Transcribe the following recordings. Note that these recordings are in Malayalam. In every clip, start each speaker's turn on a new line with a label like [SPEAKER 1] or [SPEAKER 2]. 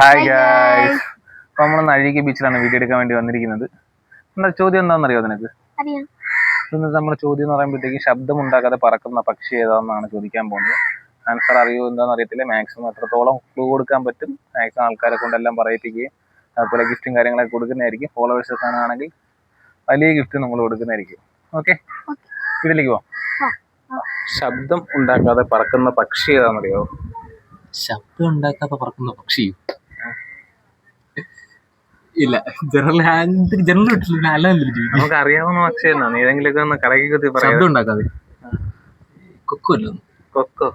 [SPEAKER 1] ഹായ് ഗായ്സ് അപ്പൊ നമ്മൾ നഴിക ബീച്ചിലാണ് വീഡിയോ എടുക്കാൻ വേണ്ടി വന്നിരിക്കുന്നത്. നമ്മുടെ ചോദ്യം എന്താണെന്നറിയോ നിനക്ക്?
[SPEAKER 2] അറിയാം.
[SPEAKER 1] ഇന്ന് നമ്മുടെ ചോദ്യം എന്ന് പറയുമ്പോഴത്തേക്ക് ശബ്ദം ഉണ്ടാക്കാതെ പറക്കുന്ന പക്ഷി ഏതാണെന്നാണ് ചോദിക്കാൻ പോകുന്നത്. ആൻസർ അറിയോ എന്താണെന്ന് അറിയത്തില്ല. മാക്സിമം എത്രത്തോളം ക്ലൂ കൊടുക്കാൻ പറ്റും. മാക്സിമം ആൾക്കാരെ കൊണ്ടെല്ലാം പറയിപ്പിക്കുകയും അതുപോലെ ഗിഫ്റ്റും കാര്യങ്ങളൊക്കെ കൊടുക്കുന്നതായിരിക്കും. ഫോളോവേഴ്സ് ആണെങ്കിൽ വലിയ ഗിഫ്റ്റ് നമ്മൾ കൊടുക്കുന്നതായിരിക്കും. ഓക്കെ ഇതിലേക്ക് പോവാം. ശബ്ദം ഉണ്ടാക്കാതെ പറക്കുന്ന പക്ഷി ഏതാണെന്നറിയോ
[SPEAKER 3] ശബ്ദം ഉണ്ടാക്കാതെ പറക്കുന്ന പക്ഷി ഇല്ല. ജനറൽ ഹാൻഡ് ജനറൽ വിട്ടില്ല അല്ല
[SPEAKER 1] നമുക്ക് അറിയാവുന്ന പക്ഷേ ഏതെങ്കിലുമൊക്കെ ഒന്ന് കറക്കി കുത്തി പറയാം.
[SPEAKER 3] ശബ്ദം ഉണ്ടാക്കാതെ. കൊക്കുമല്ലോ
[SPEAKER 1] കൊക്കോ.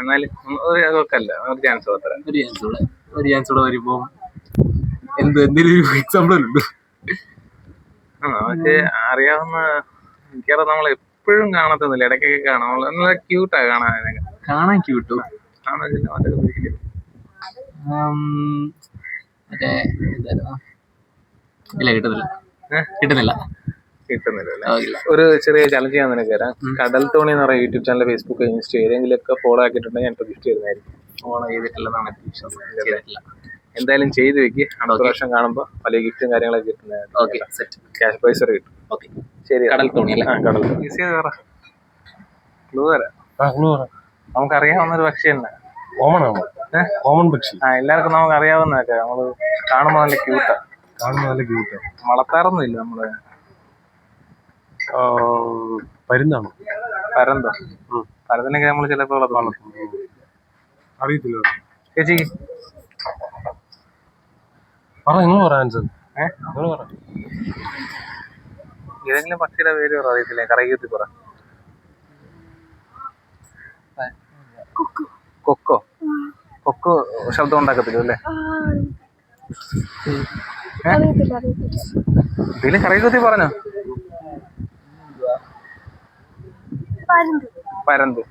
[SPEAKER 1] എന്നാലും ഒരു കൊക്കല്ല ഒരു ചാൻസ് മാത്രം.
[SPEAKER 3] ഒരു ചാൻസ് കൂടെ. ഒരു ചാൻസ് കൂടെ വരുമ്പോ എന്ത് എന്തെങ്കിലും ഒരു എക്സാമ്പിൾ ഉണ്ട്.
[SPEAKER 1] നമുക്ക് അറിയാവുന്ന മിക്കവാറും നമ്മൾ എപ്പോഴും കാണത്തൊന്നുമില്ല. ഇടയ്ക്കൊക്കെ കാണാം നല്ല ക്യൂട്ടാ കാണാൻ.
[SPEAKER 3] കാണാൻ ക്യൂട്ടോ
[SPEAKER 1] കാണാൻ.
[SPEAKER 3] മറ്റേ എന്തായിരുന്നു? ഇല്ല കിട്ടുന്നില്ല. കിട്ടുന്നില്ല.
[SPEAKER 1] കിട്ടുന്നില്ല അല്ലേ? ഒരു ചെറിയ ചലഞ്ച് ഞാൻ നിനക്ക് തരാം. കടൽ തോണി എന്ന് പറയുന്ന യൂട്യൂബ് ചാനൽ ഫേസ്ബുക്ക് ഇൻസ്റ്റ ഏതെങ്കിലുമൊക്കെ ഫോളോ ആക്കിയിട്ടുണ്ടെങ്കിൽ ഞാൻ ഗിഫ്റ്റ് തരുന്നതായിരിക്കും.
[SPEAKER 3] ഫോളോ ചെയ്തിട്ടില്ലെന്നാണ് എനിക്ക് വിശ്വാസം.
[SPEAKER 1] എന്തായാലും ചെയ്ത് വെക്ക്. അടുത്ത. പ്രാവശ്യം കാണുമ്പോൾ വലിയ ഗിഫ്റ്റും കാര്യങ്ങളൊക്കെ കിട്ടുന്നതായിരിക്കും.
[SPEAKER 3] ഓക്കെ സെറ്റ്
[SPEAKER 1] ക്യാഷ് പ്രൈസ് കിട്ടും.
[SPEAKER 3] ഓക്കെ
[SPEAKER 1] ശരി
[SPEAKER 3] കടൽ തോണി അല്ലേ?
[SPEAKER 1] കടൽ തോണി. ഈസി പറ. ക്ലൂ തരാം. നമുക്കറിയാവുന്ന ഒരു പക്ഷേ തന്നെ. ഏ?
[SPEAKER 4] കോമൺ പക്ഷി.
[SPEAKER 1] ആ എല്ലാവർക്കും നമുക്ക് അറിയാവുന്നതൊക്കെ നമ്മൾ കാണുമ്പോൾ നല്ല ക്യൂട്ടാ
[SPEAKER 4] കാണുമ്പോ നല്ല ക്യൂട്ടാ
[SPEAKER 1] വളർത്താറൊന്നും ഇല്ല നമ്മൾ.
[SPEAKER 4] പരുന്താണോ?
[SPEAKER 1] പരന്തോ. പരന്തിനൊക്കെ നമ്മൾ ചിലപ്പോൾ വളർത്തും.
[SPEAKER 4] അറിയത്തില്ല.
[SPEAKER 1] ചേച്ചി?
[SPEAKER 4] പറ നിങ്ങൾ പറ ആൻസർ
[SPEAKER 1] ഏഹ്
[SPEAKER 4] നിങ്ങൾ പറ.
[SPEAKER 1] ഏതെങ്കിലും പക്ഷിയുടെ പേര് പറ അറിയത്തില്ലേ. കറയുത്തി പറ. കൊക്കോ. കൊക്കോ ശബ്ദം ഉണ്ടാക്കത്തില്ല അല്ലേ?
[SPEAKER 2] എന്തെങ്കിലും കറി
[SPEAKER 1] ഇതിലും പറഞ്ഞു?
[SPEAKER 2] പരുന്ത്.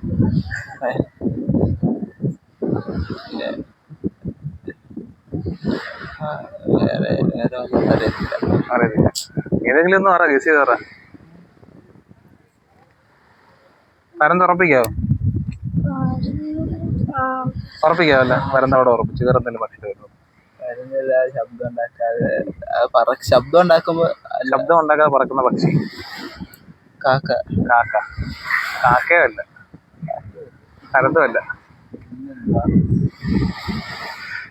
[SPEAKER 3] ഏതെങ്കിലും ഒന്നും അറിയത്തില്ല.
[SPEAKER 1] അറിയത്തില്ല ഏതെങ്കിലും ഒന്ന് പറ ഗസ് ചെയ്ത് പറ. പരന്ത് ഉറപ്പിക്കാവോ? ഉറപ്പിക്കാവല്ല? പരന്ത് അവിടെ ഉറപ്പിച്ച് വേറെ എന്തെങ്കിലും പക്ഷി വരുന്നു
[SPEAKER 3] വരുന്നില്ല ശബ്ദം ഉണ്ടാക്കാതെ പറ ശബ്ദം ഉണ്ടാക്കുമ്പോ
[SPEAKER 1] ശബ്ദം ഉണ്ടാക്കാതെ പറക്കുന്ന പക്ഷി?
[SPEAKER 3] കാക്ക.
[SPEAKER 1] കാക്ക. കാക്കയല്ല. പരന്തും അല്ല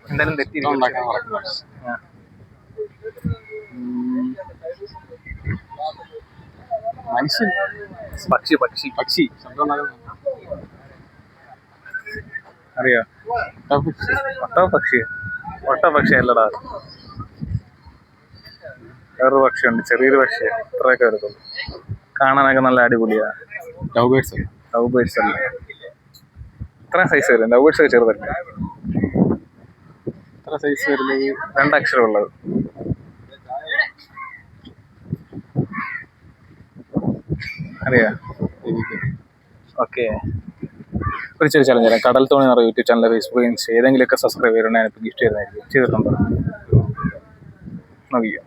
[SPEAKER 1] എന്തായാലും തെറ്റി
[SPEAKER 3] പക്ഷി. മനുഷ്യൻ.
[SPEAKER 1] പക്ഷി പക്ഷി.
[SPEAKER 3] പക്ഷി. ശബ്ദം ഉണ്ടാക്കുന്ന
[SPEAKER 1] അറിയോ?
[SPEAKER 3] പക്ഷി.
[SPEAKER 1] ഒട്ടോ പക്ഷി. ഒട്ടോ പക്ഷി അല്ലടാ. വേറൊരു പക്ഷിയുണ്ട് ചെറിയൊരു പക്ഷി. ഇത്രയൊക്കെ വരത്തുള്ളൂ. കാണാനൊക്കെ നല്ല അടിപൊളിയാ.
[SPEAKER 3] ലവ്
[SPEAKER 1] ബേഴ്സ് അല്ല? ഇത്ര സൈസ് വരും. ലവ് ബേഴ്സ് ഒക്കെ ചെറുതല്ല? ഇത്ര സൈസ് വരുന്നത് രണ്ടക്ഷരം ഉള്ളത് അറിയാ? ഓക്കെ ഒരു ചെറിയ ചലഞ്ച് തരാം കടൽ തോണി പറയുന്ന യൂട്യൂബ് ചാനൽ ഫേസ്ബുക്ക് ഇൻസ്റ്റ ഏതെങ്കിലുമൊക്കെ സബ്സ്ക്രൈബ് ചെയ്യണമെങ്കിൽ എനിക്ക് ഗിഫ്റ്റ് ചെയ്യുന്നതായിരിക്കും ചെയ്തിട്ടുണ്ടോ? നോക്കിയോ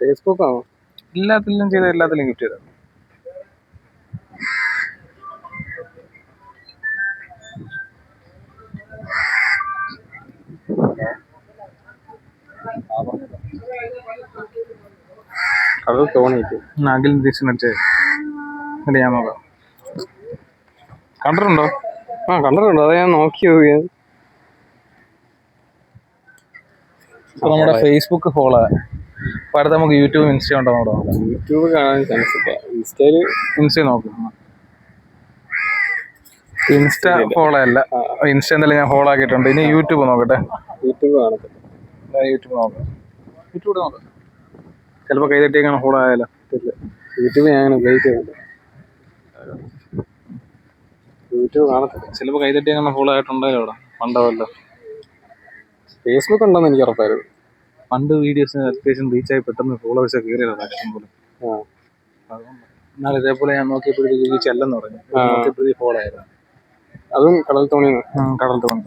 [SPEAKER 1] ഫേസ്ബുക്ക് ആണോ? എല്ലാത്തിലും ചെയ്ത എല്ലാത്തിലും ഗിഫ്റ്റ് ചെയ്തത്
[SPEAKER 4] അത് തോന്നിയിട്ട്
[SPEAKER 1] നാഗിൽ നിരീക്ഷണം എന്നിട്ട് ഞാൻ നോക്കാം. കണ്ടിട്ടുണ്ടോ?
[SPEAKER 4] ആ കണ്ടിട്ടുണ്ട്. അത് ഞാൻ നോക്കി നോക്കിയത്
[SPEAKER 1] നമ്മുടെ ഫേസ്ബുക്ക് ഫോളോ അപ്പൊ അടുത്ത് നമുക്ക് യൂട്യൂബ് ഇൻസ്റ്റ ഉണ്ടോ നോക്കാം.
[SPEAKER 4] യൂട്യൂബ് കാണാൻ ചാൻസ് ഇല്ല. ഇൻസ്റ്റയിൽ
[SPEAKER 1] ഇൻസ്റ്റ നോക്കും. ഇൻസ്റ്റ ഫോളോ അല്ല. ഇൻസ്റ്റ എന്തായാലും ഞാൻ ഫോളോ ആക്കിയിട്ടുണ്ട്. ഇനി യൂട്യൂബ് നോക്കട്ടെ.
[SPEAKER 4] യൂട്യൂബ് കാണത്തില്ല.
[SPEAKER 1] യൂട്യൂബ് നോക്കാം. യൂട്യൂബ് നോക്കാം. ചിലപ്പോൾ കൈതട്ടിയൊക്കെ ഫോളോ ആയാലോ.
[SPEAKER 4] യൂട്യൂബ് ഞാൻ അങ്ങനെ ഉപയോഗിക്കുന്നില്ല യൂട്യൂബ് കാണത്തില്ല.
[SPEAKER 1] ചിലപ്പോൾ കൈതട്ടി അങ്ങനെ ഫോളോ ആയിട്ടുണ്ടല്ലോ അവിടെ? പണ്ടാവല്ലോ.
[SPEAKER 4] ഫേസ്ബുക്ക് ഉണ്ടെന്ന് എനിക്ക് ഉറപ്പായിരുന്നു
[SPEAKER 1] പണ്ട് വീഡിയോസ് അത്യാവശ്യം റീച്ചായി പെട്ടെന്ന് ഫോളോവേഴ്സ് കയറിയതാണ് ഇഷ്ടം പോലെ.
[SPEAKER 4] ആ.
[SPEAKER 1] എന്നാൽ ഇതേപോലെ ഞാൻ നോക്കിയപ്പോഴത്തേക്ക് ചെല്ലെന്ന് പറഞ്ഞു. നോക്കിയപ്പോഴത്തേക്ക് ഫോളോ ആയിരുന്നു
[SPEAKER 4] അതും കടൽ തോണി
[SPEAKER 1] കടൽ തോന്നി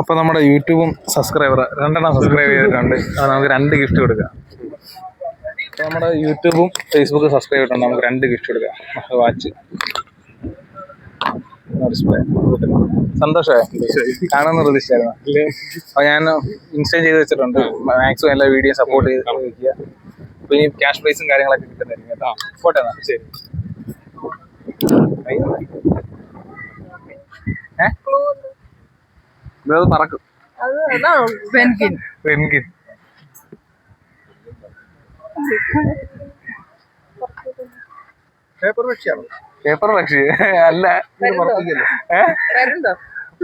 [SPEAKER 1] അപ്പൊ നമ്മുടെ യൂട്യൂബും സബ്സ്ക്രൈബർ രണ്ടെണ്ണം സബ്സ്ക്രൈബ് ചെയ്തിട്ടുണ്ട് അത് നമുക്ക് രണ്ട് ഗിഫ്റ്റ് കൊടുക്കാം. നമ്മുടെ യൂട്യൂബും ഫേസ്ബുക്കും സബ്സ്ക്രൈബ് ചെയ്തിട്ടുണ്ട്. നമുക്ക് രണ്ട് ഗിഫ്റ്റ് കൊടുക്കാം. വാച്ച് സന്തോഷമായി. കാണുന്ന പ്രതീക്ഷയായിരുന്നു അപ്പൊ ഞാൻ ഇൻസ്റ്റേ ചെയ്ത് വെച്ചിട്ടുണ്ട്. മാക്സിമം എല്ലാ വീഡിയോ സപ്പോർട്ട് ചെയ്ത് വയ്ക്കുക അപ്പൊ ഇനി ക്യാഷ് പ്രൈസും കാര്യങ്ങളൊക്കെ കിട്ടുന്നതായിരിക്കും കേട്ടോ. പോട്ടെ ശരി. ഇത് പറക്കും.
[SPEAKER 3] പേപ്പർ പക്ഷിയാണോ?
[SPEAKER 1] പേപ്പർ പക്ഷി. അല്ല.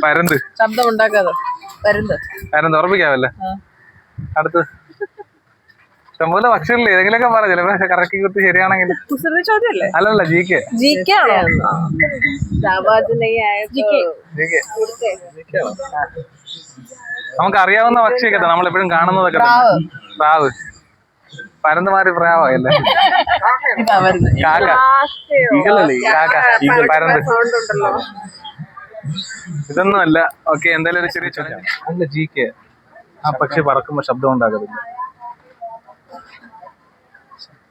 [SPEAKER 1] പരന്ത്
[SPEAKER 2] ശബ്ദം ഉണ്ടാക്കാതെ. പരന്ത്
[SPEAKER 1] പരന്ത് ഉറപ്പിക്കാമല്ലേ? അടുത്ത്. ഇഷ്ടംപോലെ പക്ഷികളില്ലേ ഏതെങ്കിലുമൊക്കെ പറ. ചിലപ്പോ കറക്കി കുത്തി ശരിയാണെങ്കിൽ.
[SPEAKER 2] കുസൃതി ചോദ്യമല്ലേ
[SPEAKER 1] അല്ലല്ല ജി കെ.
[SPEAKER 2] ജി കെ
[SPEAKER 1] നമുക്ക് അറിയാവുന്ന പക്ഷിയൊക്കെ നമ്മൾ എപ്പോഴും കാണുന്നതൊക്കെ. പ്രാവ്. പരന്ന് മാറി പ്രാവല്ലേ കാക്ക. ഈകളല്ലേ കാക്ക പരന്ത്. ഇതൊന്നും അല്ല ഓക്കെ എന്തായാലും ഒരു ചെറിയ ചോദ്യം അല്ല ജി കെ. ആ പക്ഷി പറക്കുമ്പോ ശബ്ദം ഉണ്ടാക്കത്തില്ല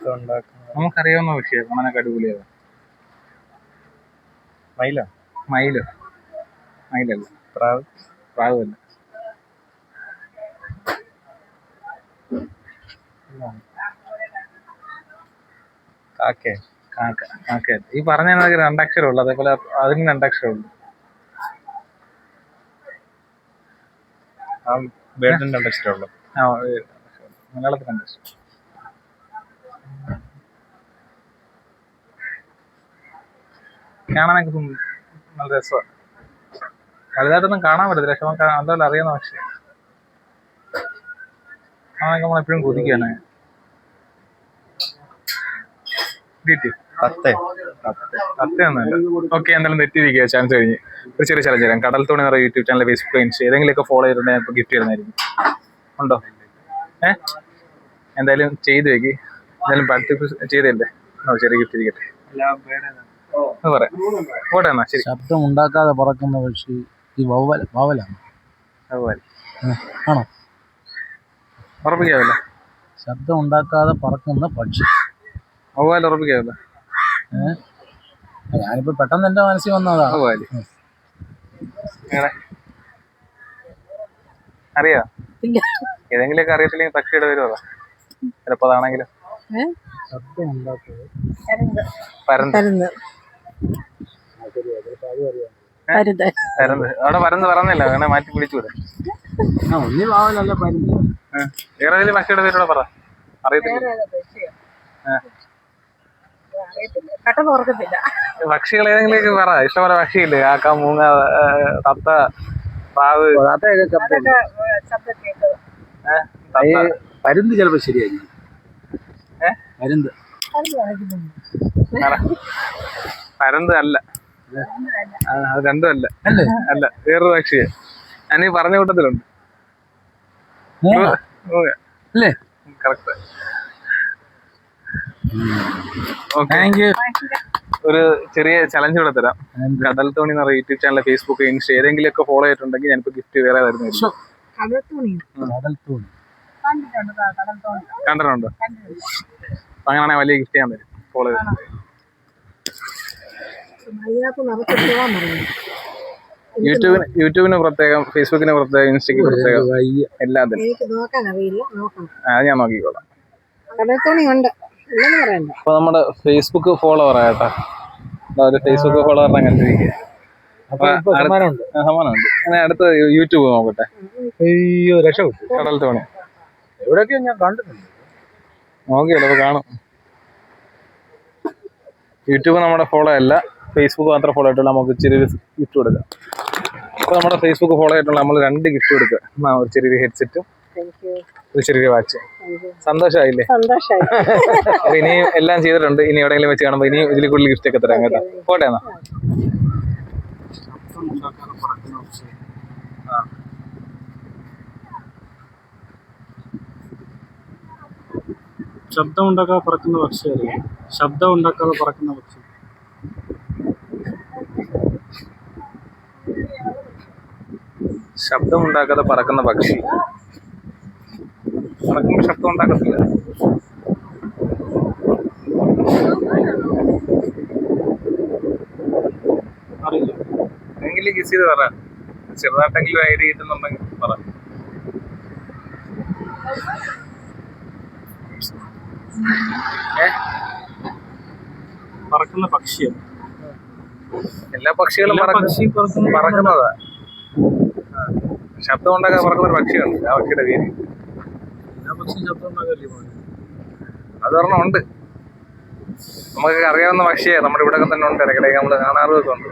[SPEAKER 1] നമുക്കറിയാവുന്ന വിഷയം കാണാനൊക്കെ അടിപൊളിയാണ് മയിലോ? മയിലോ. മയിലല്ല. പ്രാവ്? പ്രാവല്ല. കാക്കേ കാക്ക കാക്ക ഈ പറഞ്ഞ രണ്ടക്ഷരം ഉള്ളു. അതേപോലെ അതിന് രണ്ടക്ഷരം ഉള്ളു. ആ ബേഡിന് രണ്ടക്ഷരം ഉള്ളു. ആ മലയാളത്തിന് മലയാളത്തിൽ രണ്ടക്ഷരം. കാണാനൊക്കെ തോന്നുന്നു നല്ല രസമാണ് വലുതായിട്ടൊന്നും കാണാൻ പറ്റത്തില്ല. പക്ഷെ നമുക്ക് അതുപോലെ അറിയാന്ന് പക്ഷേ. അതൊക്കെ നമ്മളെപ്പോഴും കൊതിക്കാണ്. ഓക്കെ എന്തായാലും തെറ്റിയിരിക്കുക ചാൻസ് കഴിഞ്ഞ്. ഒരു ചെറിയ ചലഞ്ച് തരാം. കടൽ തോണി നിറയെ യൂട്യൂബ് ചാനൽ ഫേസ്ബുക്ക് ഇൻസ്റ്റ ഏതെങ്കിലുമൊക്കെ ഫോളോ ചെയ്തിട്ടുണ്ടെങ്കിൽ ഇപ്പോൾ ഗിഫ്റ്റ് തരുന്നതായിരിക്കും. ഉണ്ടോ? ഏ? എന്തായാലും ചെയ്ത് വെക്ക്. എന്തായാലും പാർട്ടിസിപ്പേറ്റ് ചെയ്തല്ലേ ചെറിയ ഗിഫ്റ്റ് ഇരിക്കട്ടെ. പറയാം പോട്ടെ എന്നാ ശരി.
[SPEAKER 5] ശബ്ദം ഉണ്ടാക്കാതെ പറക്കുന്ന പക്ഷി ഈ വവ്വൽ വവലാണ്
[SPEAKER 1] അതുപോലെ
[SPEAKER 5] ആണോ?
[SPEAKER 1] ഉറപ്പിക്കാമല്ലോ
[SPEAKER 5] ശബ്ദം ഉണ്ടാക്കാതെ പറക്കുന്ന പക്ഷി.
[SPEAKER 1] അതുപോലെ ഉറപ്പിക്കാവില്ല.
[SPEAKER 5] ഏഹ് ഞാനിപ്പോ പെട്ടെന്ന് എന്റെ മനസ്സിൽ
[SPEAKER 1] വന്നതാ. എങ്ങനെ? അറിയാ? ഏതെങ്കിലുമൊക്കെ അറിയത്തില്ലെങ്കിൽ പക്ഷിയുടെ വരുമോ ചിലപ്പോ അതാണെങ്കിലും
[SPEAKER 5] ശബ്ദം ഉണ്ടാക്കുന്നത്
[SPEAKER 1] പരന്ത്
[SPEAKER 2] പരുന്ത് പരുന്ത്
[SPEAKER 1] അവിടെ പരന്ത് പറഞ്ഞില്ല അങ്ങനെ മാറ്റി പിടിച്ചൂടെ
[SPEAKER 5] ആ ഒന്നി വാവലല്ല പരുന്ത്
[SPEAKER 1] ഏ. വേറെ ഏതെങ്കിലും പക്ഷിയുടെ പേരോടെ പറ. അറിയത്തില്ല. ഏ.
[SPEAKER 2] പെട്ടെന്ന് ഓർക്കത്തില്ല.
[SPEAKER 1] പക്ഷികൾ ഏതെങ്കിലും പറ. ഇഷ്ടംപോലെ പക്ഷിയില്ലേ കാക്ക മൂങ്ങ തത്ത പാവ്
[SPEAKER 5] പരുന്ത് ചിലപ്പോ ശരിയായിരിക്കും.
[SPEAKER 1] ഏ?
[SPEAKER 5] പരുന്ത്.
[SPEAKER 1] പറ. പരന്ത് അല്ല. അത് രണ്ടും അല്ല.
[SPEAKER 5] അല്ലേ?
[SPEAKER 1] വേറൊരു പക്ഷിയെ. ഞാനീ പറഞ്ഞ കൂട്ടത്തിലുണ്ട്. കറക്റ്റ് ഒരു ചെറിയ ചലഞ്ച് കൂടെ തരാം. കടൽ തോണി എന്ന പറയുന്ന യൂട്യൂബ് ചാനൽ ഫേസ്ബുക്ക് ഇൻസ്റ്റ ഏതെങ്കിലും ഒക്കെ ഫോളോ ചെയ്തിട്ടുണ്ടെങ്കിൽ ഞാനിപ്പോ ഗിഫ്റ്റ് വേറെ തരുന്നു
[SPEAKER 2] കടൽ തുണി
[SPEAKER 5] കടൽ തൂൺ
[SPEAKER 2] കണ്ടിട്ടുണ്ട്?
[SPEAKER 1] അങ്ങനെയാണെങ്കിൽ വലിയ ഗിഫ്റ്റ് ഞാൻ തരും ഫോളോ ചെയ്ത്
[SPEAKER 2] അതിനകത്ത് നിറച്ചിട്ടാൻ പറഞ്ഞു.
[SPEAKER 1] യൂട്യൂബിന് യൂട്യൂബിന് പ്രത്യേകം ഫേസ്ബുക്കിന് പ്രത്യേകം ഇൻസ്റ്റയ്ക്ക് പ്രത്യേകം എല്ലാത്തിനും
[SPEAKER 2] എനിക്ക് നോക്കാൻ അറിയില്ല നോക്കണം.
[SPEAKER 1] അത് ഞാൻ നോക്കിക്കോളാം.
[SPEAKER 2] കടൽ ഉണ്ട് ഇല്ലെന്ന് പറയണ്ട.
[SPEAKER 1] അപ്പൊ നമ്മുടെ ഫേസ്ബുക്ക് ഫോളോവർ ഒരു ഫേസ്ബുക്ക് ഫോളോവർ അങ്ങനെ
[SPEAKER 5] അപ്പൊ സമ്മാനമുണ്ട്.
[SPEAKER 1] ഞാൻ അടുത്ത യൂട്യൂബ് നോക്കട്ടെ.
[SPEAKER 5] അയ്യോ രക്ഷപ്പെട്ടു.
[SPEAKER 1] കടൽ തോണി.
[SPEAKER 5] എവിടെയൊക്കെയോ ഞാൻ കണ്ടിട്ടുണ്ട്.
[SPEAKER 1] നോക്കിയല്ലോ അപ്പൊ കാണും. യൂട്യൂബ് നമ്മുടെ ഫോളോ അല്ല. ഫേസ്ബുക്ക് മാത്രം ഫോളോ ആയിട്ടുള്ള നമുക്ക് ചെറിയൊരു ഗിഫ്റ്റ് കൊടുക്കാം. അപ്പൊ നമ്മുടെ ഫേസ്ബുക്ക് ഫോളോ ആയിട്ടുള്ള നമ്മൾ രണ്ട് ഗിഫ്റ്റ് കൊടുക്കുക. ഒരു ചെറിയൊരു ഹെഡ്സെറ്റും ഒരു ചെറിയൊരു വാച്ച് സന്തോഷമായില്ലേ?
[SPEAKER 2] സന്തോഷമായി.
[SPEAKER 1] അപ്പൊ ഇനിയും എല്ലാം ചെയ്തിട്ടുണ്ട്. ഇനി എവിടെയെങ്കിലും വെച്ച് കാണുമ്പോൾ ഇനിയും ഇതിൽ കൂടുതൽ ഗിഫ്റ്റ് ഒക്കെ തരാം കേട്ടോ. പോട്ടെ എന്നാ.
[SPEAKER 4] ശബ്ദം ഉണ്ടാക്കാതെ പറക്കുന്ന പക്ഷി അറിയാം ശബ്ദം ഉണ്ടാക്കാതെ പറക്കുന്ന പക്ഷി.
[SPEAKER 1] ശബ്ദമുണ്ടാക്കാതെ പറക്കുന്ന പക്ഷി. പറക്കുമ്പോൾ ശബ്ദം ഉണ്ടാക്കത്തില്ല.
[SPEAKER 4] അറിയില്ല.
[SPEAKER 1] എങ്കിലും കിസ് ചെയ്ത് പറ. ചെറുതായിട്ടെങ്കിലും ഐഡിയ കിട്ടുന്നുണ്ടെങ്കിൽ പറ.
[SPEAKER 4] പറക്കുന്ന പക്ഷിയാണ്
[SPEAKER 1] എല്ലാ പക്ഷികളും പറക്കുന്നതാ. ശബ്ദം ഉണ്ടാക്കാൻ പറക്കുന്ന ഒരു പക്ഷിയുണ്ട്. ആ പക്ഷിയുടെ പേര്. അത് ഒരെണ്ണം ഉണ്ട്. നമുക്ക് അറിയാവുന്ന പക്ഷിയെ നമ്മുടെ ഇവിടെ തന്നെ ഉണ്ട്. ഇടയ്ക്കിടയ്ക്ക് നമ്മൾ കാണാറുമൊക്കെ ഉണ്ട്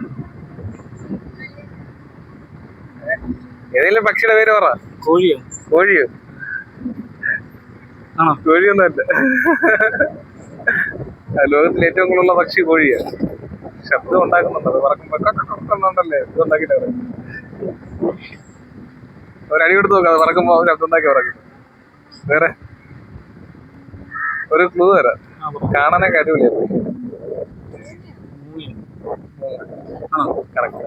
[SPEAKER 1] ഏതെങ്കിലും പക്ഷിയുടെ പേര് പറ.
[SPEAKER 4] കോഴിയോ?
[SPEAKER 1] കോഴിയോ?
[SPEAKER 4] ആണോ
[SPEAKER 1] കോഴിയൊന്നും അല്ല. ലോകത്തിൽ ഏറ്റവും കൂടുതലുള്ള പക്ഷി കോഴിയാണ് ശബ്ദം ഉണ്ടാക്കുന്നുണ്ട്. അത് പറക്കുമ്പോ ഉണ്ടല്ലേ ഇത് ഒരടി കൊടുത്ത് നോക്കാം അത് പറക്കുമ്പോ ശബ്ദം ഉണ്ടാക്കി പറക്കും വേറെ ഒരു ക്ലൂ തരാം. കാണാനൊക്കെ അടിപൊളിയാ
[SPEAKER 4] മൂങ്ങയാണ്. ആണോ
[SPEAKER 1] കറക്റ്റ്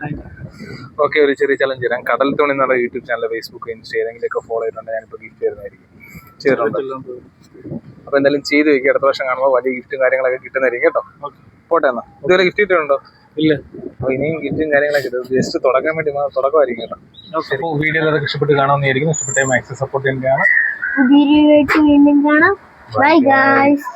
[SPEAKER 4] താങ്ക് യു.
[SPEAKER 1] ഓക്കെ ഒരു ചെറിയ ചലഞ്ച് തരാം കടൽ തോണി എന്നുള്ള യൂട്യൂബ് ചാനൽ ഫേസ്ബുക്ക് ഇൻസ്റ്റ ഏതെങ്കിലുമൊക്കെ ഫോളോ ചെയ്തിട്ടുണ്ടെങ്കിൽ ഞാനിപ്പോൾ ഗിഫ്റ്റ് തരുന്നതായിരിക്കും ചെയ്തിട്ടുണ്ട് അപ്പൊ എന്തായാലും ചെയ്ത് വെക്കുക അടുത്ത വർഷം കാണുമ്പോൾ വലിയ ഗിഫ്റ്റും കാര്യങ്ങളൊക്കെ കിട്ടുന്നതായിരിക്കും കേട്ടോ. പോട്ടെ എന്നാ. ഇതുവരെ ഗിഫ്റ്റ് കിട്ടുന്നുണ്ടോ
[SPEAKER 4] ഇല്ല.
[SPEAKER 1] അപ്പൊ ഇനിയും ഗിഫ്റ്റും കാര്യങ്ങളൊക്കെ കിട്ടും. ജസ്റ്റ് തുടങ്ങാൻ വേണ്ടി തുടക്കമായിരിക്കും കേട്ടോ. വീഡിയോ അതൊക്കെ ഇഷ്ടപ്പെട്ട് കാണാമെന്നായിരിക്കും ഇഷ്ടപ്പെട്ട മാക്സിമം സപ്പോർട്ട്
[SPEAKER 6] വീണ്ടും കാണാം. Bye guys